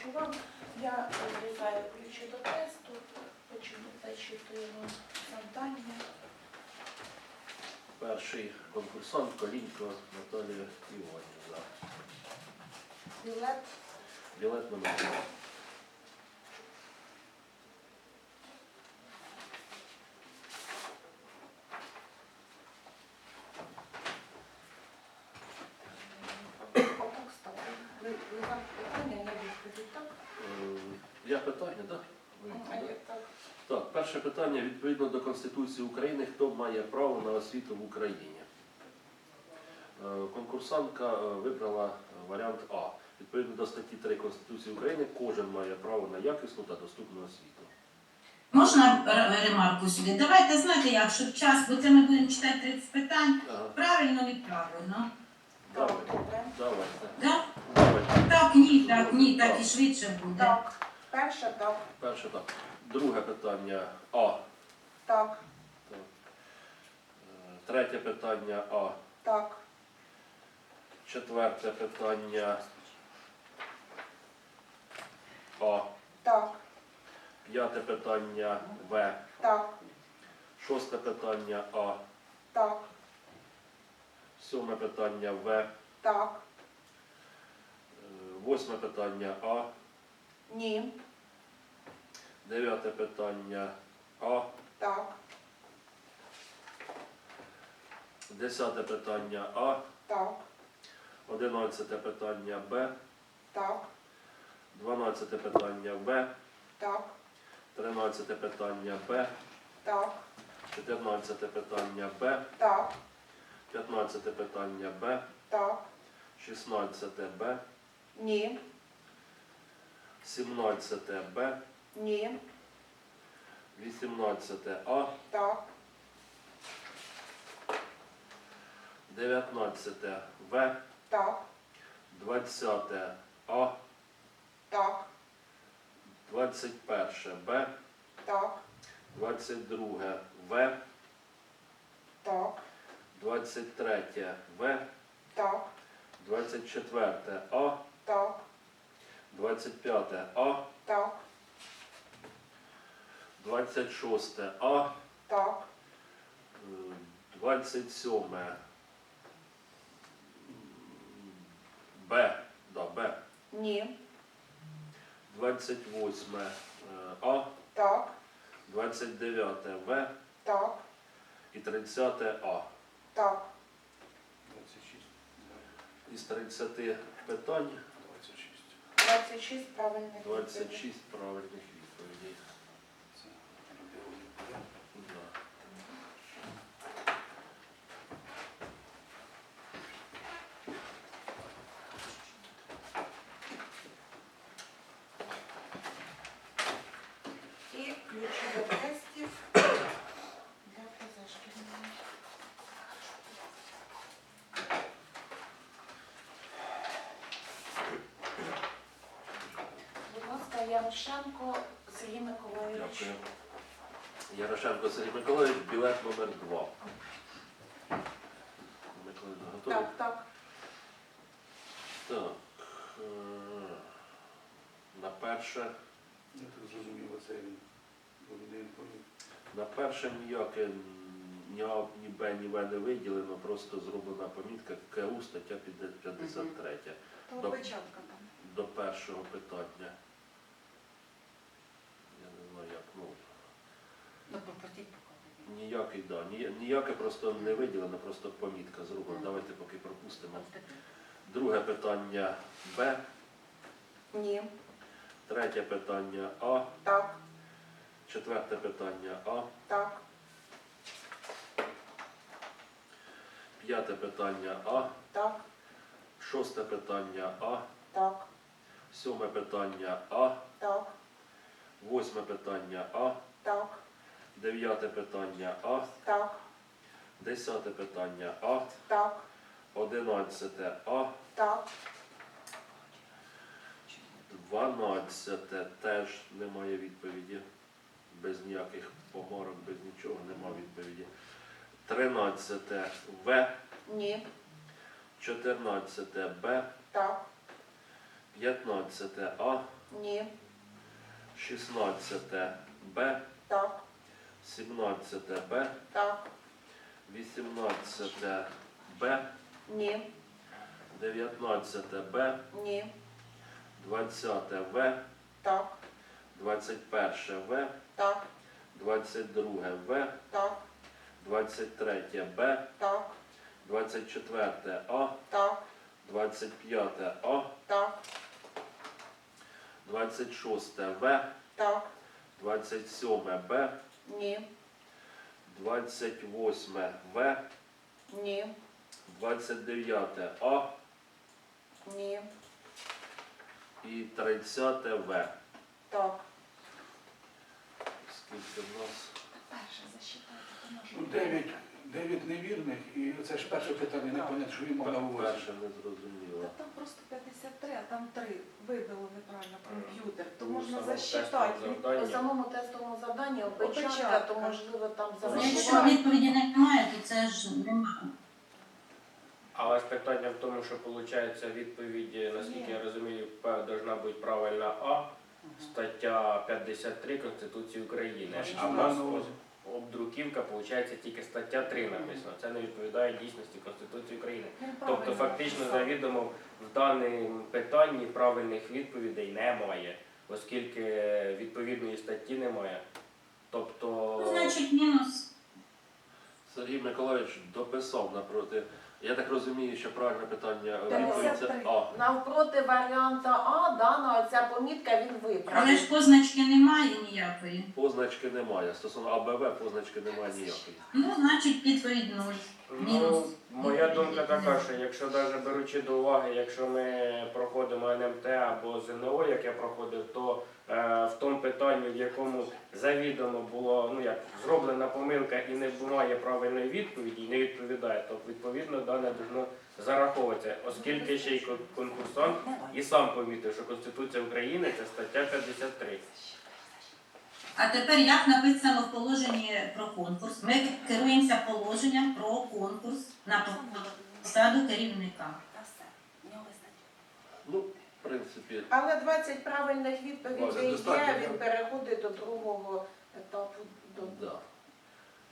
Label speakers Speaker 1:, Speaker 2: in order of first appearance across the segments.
Speaker 1: бачу вам. Я вирізаю ключі до тесту, зачитую завдання.
Speaker 2: Перший конкурсант Колінько Наталія Іванівна.
Speaker 1: Білет
Speaker 2: Білет номер два.
Speaker 1: Отак стало. Ви ви вам питання, я відповідь, так?
Speaker 2: Е, Я питання, так?
Speaker 1: Так.
Speaker 2: Перше питання. Відповідно до Конституції України, хто має право на освіту в Україні? Е, Конкурсантка е, вибрала е, варіант А. Відповідно до статті 3 Конституції України, кожен має право на якісну та доступну освіту.
Speaker 3: Можна ремарку сюди? Давайте знаєте як, щоб час, бо це ми будемо читати 30 питань.
Speaker 2: Ага,
Speaker 3: Правильно, неправильно.
Speaker 1: Так,
Speaker 2: Давайте. Давайте.
Speaker 3: Да?
Speaker 2: Давайте.
Speaker 3: Так, ні, так, ні, так і швидше буде.
Speaker 1: Так. Перше так.
Speaker 2: Перше так. Друге питання А.
Speaker 1: Так.
Speaker 2: Так. Третє питання А.
Speaker 1: Так.
Speaker 2: Четверте питання А.
Speaker 1: Так.
Speaker 2: П'яте питання В.
Speaker 1: Так.
Speaker 2: Шосте питання А.
Speaker 1: Так.
Speaker 2: Сьоме питання В.
Speaker 1: Так.
Speaker 2: Восьме питання А.
Speaker 1: Ні.
Speaker 2: Дев'яте питання А.
Speaker 1: Так.
Speaker 2: Десяте питання А.
Speaker 1: Так.
Speaker 2: Одинадцяте питання Б.
Speaker 1: Так.
Speaker 2: Дванадцяте питання В.
Speaker 1: Так.
Speaker 2: Тринадцяте питання Б.
Speaker 1: Так.
Speaker 2: Чотирнадцяте питання Б.
Speaker 1: Так.
Speaker 2: П'ятнадцяте питання Б.
Speaker 1: Так.
Speaker 2: 16 Б,
Speaker 1: Ні.
Speaker 2: 17 Б,
Speaker 1: Ні.
Speaker 2: 18 А,
Speaker 1: Так.
Speaker 2: 19 В,
Speaker 1: Так.
Speaker 2: 20 А,
Speaker 1: Так.
Speaker 2: 21 Б,
Speaker 1: Так.
Speaker 2: 22 В,
Speaker 1: Так.
Speaker 2: 23 В,
Speaker 1: Так.
Speaker 2: 24 А,
Speaker 1: Так.
Speaker 2: 25 А,
Speaker 1: Так.
Speaker 2: 26 А,
Speaker 1: Так.
Speaker 2: е, 27 Б, да, Б.
Speaker 1: Ні.
Speaker 2: 28 е, А,
Speaker 1: Так.
Speaker 2: 29 В
Speaker 1: Так.
Speaker 2: і 30 А.
Speaker 1: Так.
Speaker 4: 26.
Speaker 2: Із 30 питань
Speaker 4: 26.
Speaker 1: 26 правильних
Speaker 2: 26 правильних відповідей.
Speaker 4: Це робили порядок.
Speaker 2: Да.
Speaker 1: І ключі до тестів для позашкільної. Будь ласка, Ярошенко Сергій Миколайович.
Speaker 2: Дякую. Ярошенко Сергій Миколаївич, білет номер 2. Миколаївич, готові?
Speaker 1: Так, так.
Speaker 2: Так. е, На перше.
Speaker 4: Я так зрозумів, це він один повів.
Speaker 2: На перше ніяке ні А, ні Б, ні В не виділено, просто зроблена помітка КУ стаття 53
Speaker 1: То
Speaker 2: Добре.
Speaker 1: там.
Speaker 2: до першого питання. Я не знаю як, ну,
Speaker 1: Ну, попросіть показати.
Speaker 2: ніякий, да, ні- ніяке просто не виділено, просто помітка зроблена. Давайте поки пропустимо. Друге питання Б,
Speaker 1: Ні.
Speaker 2: третє питання А,
Speaker 1: Так.
Speaker 2: четверте питання А,
Speaker 1: Так.
Speaker 2: п'яте питання А,
Speaker 1: Так.
Speaker 2: шосте питання А,
Speaker 1: Так.
Speaker 2: сьоме питання А,
Speaker 1: Так.
Speaker 2: Восьме питання А,
Speaker 1: Так.
Speaker 2: дев'яте питання А,
Speaker 1: Так.
Speaker 2: десяте питання А,
Speaker 1: Так.
Speaker 2: одинадцяте А,
Speaker 1: Так.
Speaker 2: 12 теж немає відповіді. Без ніяких помарок, без нічого нема відповіді. 13 В,
Speaker 1: Ні.
Speaker 2: 14 Б,
Speaker 1: Так.
Speaker 2: 15 А,
Speaker 1: Ні.
Speaker 2: 16 Б,
Speaker 1: Так.
Speaker 2: 17 Б,
Speaker 1: Так.
Speaker 2: 18 Б,
Speaker 1: Ні.
Speaker 2: 19 Б,
Speaker 1: Ні.
Speaker 2: 20 В,
Speaker 1: Так.
Speaker 2: 21 В,
Speaker 1: Так.
Speaker 2: 22 В,
Speaker 1: Так.
Speaker 2: 23 Б,
Speaker 1: Так.
Speaker 2: 24 А,
Speaker 1: Так.
Speaker 2: 25 А,
Speaker 1: Так.
Speaker 2: 26 В,
Speaker 1: Так.
Speaker 2: 27 Б,
Speaker 1: Ні.
Speaker 2: 28 В,
Speaker 1: Ні.
Speaker 2: 29 А
Speaker 1: Ні.
Speaker 2: і 30 В.
Speaker 1: Так.
Speaker 2: Скільки в нас?
Speaker 1: Перше засчитайте, то може.
Speaker 4: Ну, дев'ять, дев'ять невірних, і це ж перше питання, не понятно, що він мав на увазі.
Speaker 2: Перше не зрозуміло.
Speaker 5: Та там просто 53, а там 3 вибило неправильно комп'ютер. То
Speaker 6: Ну,
Speaker 5: можна засчитати.
Speaker 6: тестове
Speaker 1: По
Speaker 6: завдання.
Speaker 1: самому тестовому завданні опечатка,
Speaker 5: Опечатка.
Speaker 1: то можливо там
Speaker 3: Ну, Якщо
Speaker 1: зарахувати.
Speaker 3: відповіді немає, то це ж немає.
Speaker 6: Але ж питання в тому, що виходить відповідь, наскільки я розумію, п- должна бути правильна А, стаття 53 Конституції України. А в нас. Обдруківка, виходить, тільки стаття 3 написано. Це не відповідає дійсності Конституції України. Тобто фактично завідомо в даному питанні правильних відповідей немає, оскільки відповідної статті немає. Тобто
Speaker 3: Ну, значить, мінус.
Speaker 2: Сергій Миколаївич дописав напроти. Я так розумію, що правильне питання відповідь це
Speaker 5: 53.
Speaker 2: А.
Speaker 1: Навпроти варіанта А дана оця помітка він
Speaker 3: Але ж позначки немає ніякої.
Speaker 2: Позначки немає. Стосовно АБВ позначки немає ніякої.
Speaker 3: Ну, значить, відповідь нуль.
Speaker 6: Ну,
Speaker 3: Мінус.
Speaker 6: моя думка така, що якщо навіть беручи до уваги, якщо ми проходимо НМТ або ЗНО, як я проходив, то в тому питанні, в якому завідомо було ну як зроблена помилка і не має правильної відповіді, і не відповідає, то відповідно дане должно зараховуватися, оскільки ще й конкурсант і сам помітив, що Конституція України це стаття 53.
Speaker 3: А тепер як написано в положенні про конкурс? Ми керуємося положенням про конкурс на посаду керівника.
Speaker 2: Ну, принципі,
Speaker 1: Але 20 правильних відповідей є,
Speaker 4: достатньо,
Speaker 1: він переходить до другого етапу. До...
Speaker 2: да.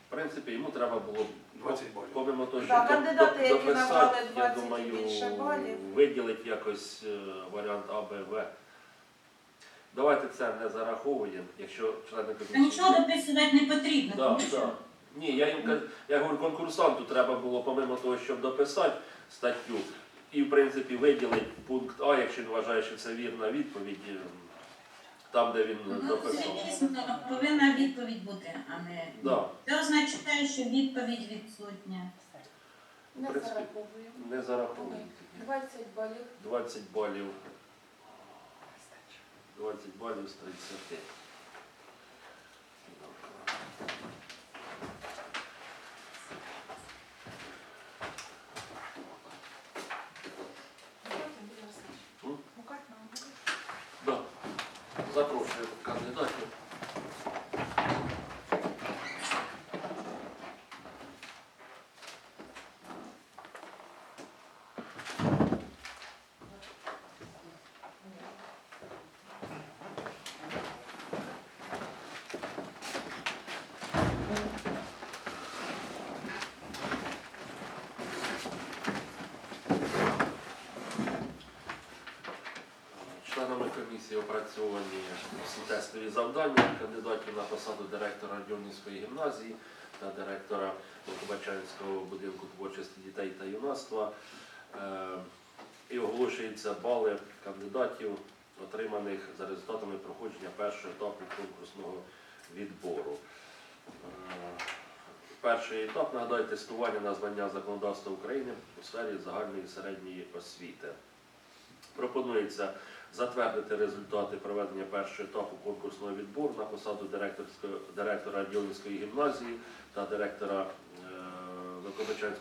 Speaker 2: В принципі, йому треба було
Speaker 4: 20 балів.
Speaker 2: помимо того, що
Speaker 1: Да, кандидати, які
Speaker 2: дописати,
Speaker 1: набрали
Speaker 2: я
Speaker 1: 20 і
Speaker 2: думаю,
Speaker 1: більше балів.
Speaker 2: виділити якось е, варіант А, Б, В. Давайте це не зараховуємо, якщо члени
Speaker 3: Та
Speaker 2: комісії.
Speaker 3: нічого дописувати не потрібно.
Speaker 2: Да,
Speaker 3: тому що
Speaker 2: да. Ні, я їм кажу, я говорю, конкурсанту треба було, помимо того, щоб дописати статтю, і в принципі виділити пункт А, якщо він вважає, що це вірна відповідь, е, там, де він
Speaker 3: Ну, це дійсно повинна відповідь бути, а не.
Speaker 2: Да,
Speaker 3: Це означає, що відповідь відсутня.
Speaker 1: Не
Speaker 2: В принципі,
Speaker 1: зараховуємо.
Speaker 2: не зараховуємо.
Speaker 1: 20 балів.
Speaker 2: 20 балів. 20 балів з 30. Запрошую кандидатів. Членами комісії опрацьовані тестові завдання кандидатів на посаду директора Радіонівської гімназії та директора Лукобачанського будинку творчості дітей та юнацтва. Е, І оголошуються бали кандидатів, отриманих за результатами проходження першого етапу конкурсного відбору. Е, Перший етап, нагадаю, тестування на звання законодавства України у сфері загальної і середньої освіти. Пропонується затвердити результати проведення першого етапу конкурсного відбору на посаду директора Ділинської гімназії та директора е,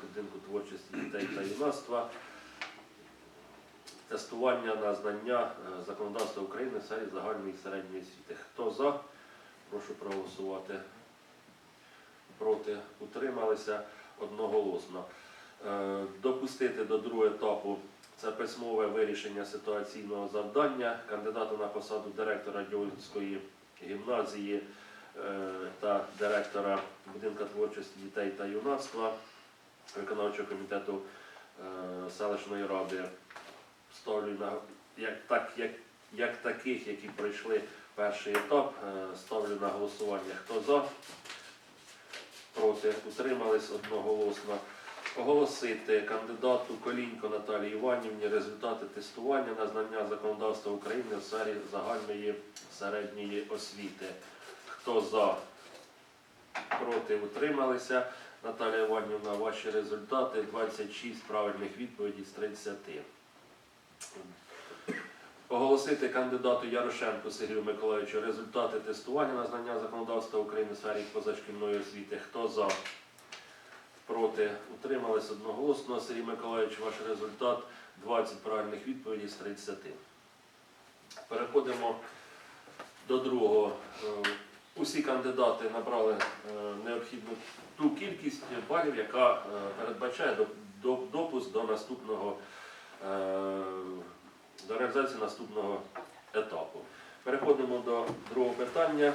Speaker 2: будинку творчості дітей та юнацтва. Тестування на знання е, законодавства України в сфері загальної і середньої освіти. Хто за? Прошу проголосувати. Проти утрималися одноголосно. Е, Допустити до другого етапу Це письмове вирішення ситуаційного завдання кандидата на посаду директора Дьольської гімназії е, та директора будинка творчості дітей та юнацтва виконавчого комітету е, селищної ради. Ставлю на як так, як, як таких, які пройшли перший етап, е, ставлю на голосування. Хто за? Проти утримались одноголосно. Оголосити кандидату Колінько Наталії Іванівні результати тестування на знання законодавства України в сфері загальної середньої освіти. Хто за? Проти утрималися. Наталія Іванівна, ваші результати 26 правильних відповідей з 30. Оголосити кандидату Ярошенку Сергію Миколаївичу результати тестування на знання законодавства України в сфері позашкільної освіти. Хто за? Проти утримались одноголосно. Сергій Миколаївич, ваш результат 20 правильних відповідей з 30. Переходимо до другого. Е, Усі кандидати набрали е, необхідну ту кількість балів, яка е, передбачає до- до- допуск до наступного до реалізації наступного етапу. Переходимо до другого питання.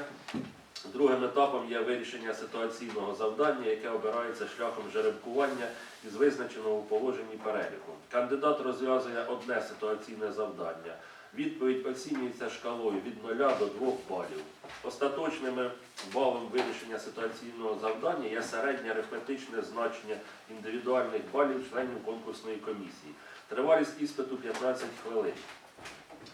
Speaker 2: Другим етапом є вирішення ситуаційного завдання, яке обирається шляхом жеребкування із визначеного у положенні переліку. Кандидат розв'язує одне ситуаційне завдання. Відповідь оцінюється шкалою від 0 до 2 балів. Остаточним балом вирішення ситуаційного завдання є середнє арифметичне значення індивідуальних балів членів конкурсної комісії. Тривалість іспиту 15 хвилин.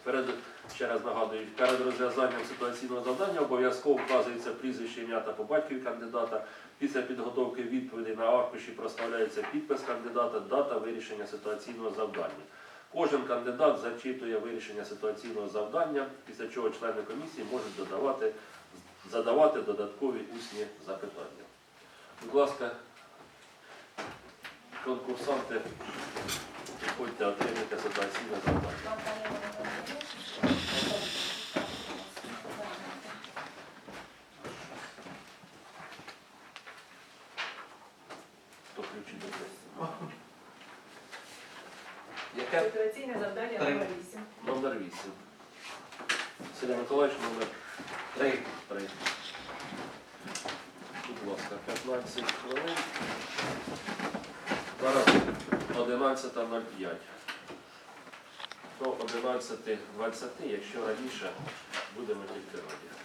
Speaker 2: Перед, ще раз нагадую, перед розв'язанням ситуаційного завдання обов'язково вказується прізвище, ім'я та по батькові кандидата. Після підготовки відповідей на аркуші проставляється підпис кандидата, дата вирішення ситуаційного завдання. Кожен кандидат зачитує вирішення ситуаційного завдання, після чого члени комісії можуть додавати, задавати додаткові усні запитання. Будь ласка, конкурсанти, приходьте, отримайте ситуаційне завдання.
Speaker 1: Наталія Володимирівна.
Speaker 2: Хто включить до
Speaker 7: Ситуаційне завдання
Speaker 8: Три.
Speaker 7: номер 8.
Speaker 2: Номер 8. Сергій Миколаївич, номер
Speaker 8: Три.
Speaker 2: 3. Будь ласка, 15 хвилин. Зараз 11.05. До 11.20, якщо раніше, будемо тільки раді.